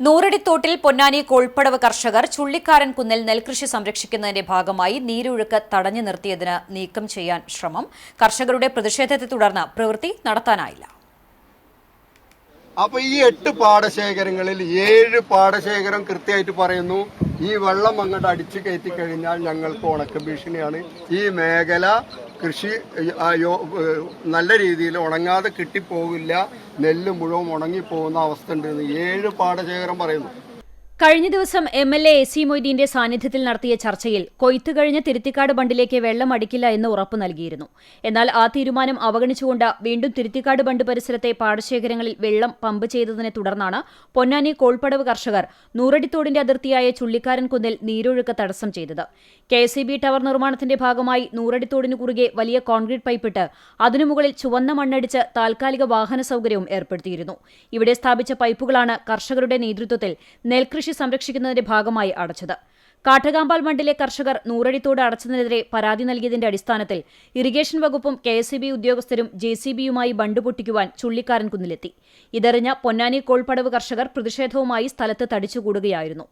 നൂറടിത്തോട്ടിൽ പൊന്നാനി കോൾപ്പടവ് കർഷകർ ചുള്ളിക്കാരൻ കുന്നിൽ നെൽകൃഷി സംരക്ഷിക്കുന്നതിന്റെ ഭാഗമായി നീരൊഴുക്ക് തടഞ്ഞു നിർത്തിയതിന് നീക്കം ചെയ്യാൻ ശ്രമം. കർഷകരുടെ പ്രതിഷേധത്തെ തുടർന്ന് പ്രവൃത്തി നടത്താനായില്ല. അപ്പൊ ഈ എട്ട് പാടശേഖരങ്ങളിൽ ഏഴ് പാടശേഖരം കൃത്യമായിട്ട് പറയുന്നു. ഈ വെള്ളം അങ്ങോട്ട് അടിച്ചു കയറ്റി കഴിഞ്ഞാൽ ഞങ്ങൾക്ക് ഉണക്ക ഭീഷണിയാണ്. ഈ മേഖല കൃഷി നല്ല രീതിയിൽ ഉണങ്ങാതെ കിട്ടിപ്പോകില്ല നെല്ല് മുഴുവൻ ഉണങ്ങിപ്പോകുന്ന അവസ്ഥ ഉണ്ട് എന്ന് ഏഴ് പാടശേഖരം പറയുന്നു. കഴിഞ്ഞ ദിവസം M L A A C മൊയ്തീന്റെ സാന്നിധ്യത്തിൽ നടത്തിയ ചർച്ചയിൽ കൊയ്ത്തു കഴിഞ്ഞ തിരുത്തിക്കാട് ബണ്ടിലേക്ക് വെള്ളം അടിക്കില്ല എന്ന് ഉറപ്പ് നൽകിയിരുന്നു. എന്നാൽ ആ തീരുമാനം അവഗണിച്ചുകൊണ്ട് വീണ്ടും തിരുത്തിക്കാട് ബണ്ട് പരിസരത്തെ പാടശേഖരങ്ങളിൽ വെള്ളം പമ്പ് ചെയ്തതിനെ തുടർന്നാണ് പൊന്നാനി കോൾപ്പടവ് കർഷകർ നൂറടിത്തോടിന്റെ അതിർത്തിയായ ചുള്ളിക്കാരൻ കുന്നിൽ നീരൊഴുക്ക് തടസ്സം ചെയ്തത്. കെ ടവർ നിർമ്മാണത്തിന്റെ ഭാഗമായി നൂറടിത്തോടിനു കുറുകെ വലിയ കോൺക്രീറ്റ് പൈപ്പിട്ട് അതിനു മുകളിൽ ചുവന്ന മണ്ണടിച്ച് താൽക്കാലിക വാഹന സൌകര്യവും ഏർപ്പെടുത്തിയിരുന്നു. ഇവിടെ സ്ഥാപിച്ച പൈപ്പുകളാണ് കർഷകരുടെ നേതൃത്വത്തിൽ നെൽകൃഷി സംരക്ഷിക്കുന്നതിന്റെ ഭാഗമായി അടച്ചത്. കാട്ടകാമ്പാൽ മണ്ഡിലെ കർഷകർ നൂറടിത്തോട് അടച്ചതിനെതിരെ പരാതി നൽകിയതിന്റെ അടിസ്ഥാനത്തിൽ ഇറിഗേഷൻ വകുപ്പും കെ എസ് ബി ഉദ്യോഗസ്ഥരും ജെ സി ബിയുമായി ബണ്ട് പൊട്ടിക്കുവാൻ ചുള്ളിക്കാരൻ കുന്നിലെത്തി. ഇതറിഞ്ഞ പൊന്നാനി കോൾപ്പടവ് കർഷകർ പ്രതിഷേധവുമായി സ്ഥലത്ത് തടിച്ചുകൂടുകയായിരുന്നു.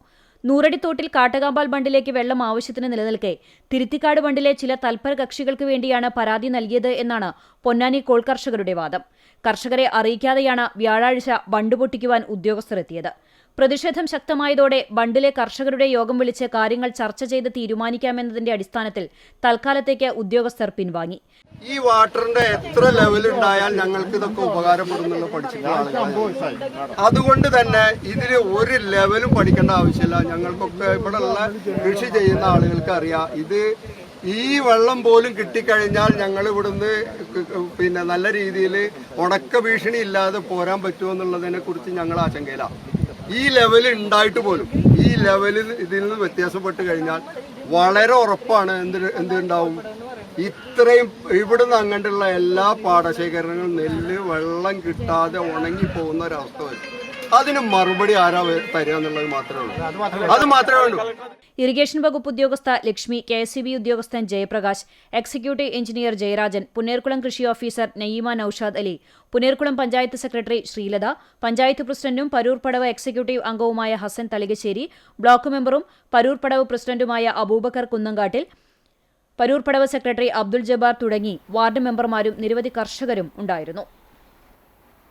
നൂറടിത്തോട്ടിൽ കാട്ടകാമ്പാൽ ബണ്ടിലേക്ക് വെള്ളം ആവശ്യത്തിന് നിലനിൽക്കെ തിരുത്തിക്കാട് ബണ്ടിലെ ചില തൽപര കക്ഷികൾക്ക് വേണ്ടിയാണ് പരാതി നൽകിയത് എന്നാണ് പൊന്നാനി കോൾ കർഷകരുടെ വാദം. കർഷകരെ അറിയിക്കാതെയാണ് വ്യാഴാഴ്ച ബണ്ട് പൊട്ടിക്കുവാൻ ഉദ്യോഗസ്ഥർ എത്തിയത്. പ്രതിഷേധം ശക്തമായതോടെ ബണ്ടിലെ കർഷകരുടെ യോഗം വിളിച്ച് കാര്യങ്ങൾ ചർച്ച ചെയ്ത് തീരുമാനിക്കാമെന്നതിന്റെ അടിസ്ഥാനത്തിൽ തൽക്കാലത്തേക്ക് ഉദ്യോഗസ്ഥർ പിൻവാങ്ങി. ഈ വാട്ടറിന്റെ എത്ര ലെവൽ ഉണ്ടായാൽ ഞങ്ങൾക്ക് ഇതൊക്കെ ഉപകാരപ്പെടുന്നുള്ള അതുകൊണ്ട് തന്നെ ഇതിന് ഒരു ലെവലും പഠിക്കേണ്ട ആവശ്യമില്ല. ഞങ്ങൾക്കൊക്കെ ഇവിടെ ഉള്ള കൃഷി ചെയ്യുന്ന ആളുകൾക്ക് അറിയാം ഇത് ഈ വെള്ളം പോലും കിട്ടിക്കഴിഞ്ഞാൽ ഞങ്ങൾ ഇവിടുന്ന് പിന്നെ നല്ല രീതിയിൽ ഉണക്ക ഭീഷണി ഇല്ലാതെ പോരാൻ പറ്റുമോ എന്നുള്ളതിനെ കുറിച്ച് ഞങ്ങൾ ആശങ്കയിലാണ്. ഈ ലെവൽ ഉണ്ടായിട്ട് പോലും ഈ ലെവലിൽ ഇതിൽ നിന്ന് വ്യത്യാസപ്പെട്ട് കഴിഞ്ഞാൽ വളരെ ഉറപ്പാണ് എന്ത് എന്തുണ്ടാവും ഇത്രയും ഇവിടുന്ന് അങ്ങോട്ടുള്ള എല്ലാ പാടശേഖരങ്ങളും നെല്ല് വെള്ളം കിട്ടാതെ ഉണങ്ങി പോകുന്ന ഒരവസ്ഥ വരും. അതിന് മറുപടി ആരാ തരിക എന്നുള്ളത് മാത്രമേ ഉള്ളൂ. അത് മാത്രമേ ഉള്ളൂ. ഇറിഗേഷൻ വകുപ്പ് ഉദ്യോഗസ്ഥ ലക്ഷ്മി കെ എസ് ബി ഉദ്യോഗസ്ഥൻ ജയപ്രകാശ് എക്സിക്യൂട്ടീവ് എഞ്ചിനീയർ ജയരാജൻ പുന്നേർകുളം കൃഷി ഓഫീസർ നയീമ നൌഷാദ് അലി പുന്നേർകുളം പഞ്ചായത്ത് സെക്രട്ടറി ശ്രീലത പഞ്ചായത്ത് പ്രസിഡന്റും പരൂർ പടവ് എക്സിക്യൂട്ടീവ് അംഗവുമായ ഹസൻ തളികശ്ശേരി ബ്ലോക്ക് മെമ്പറും പരൂർ പടവ് പ്രസിഡന്റുമായ അബൂബക്കർ കുന്നങ്കാട്ടിൽ പരൂർ പടവ് സെക്രട്ടറി അബ്ദുൾ ജബാർ തുടങ്ങി വാർഡ് മെമ്പർമാരും നിരവധി കർഷകരും ഉണ്ടായിരുന്നു.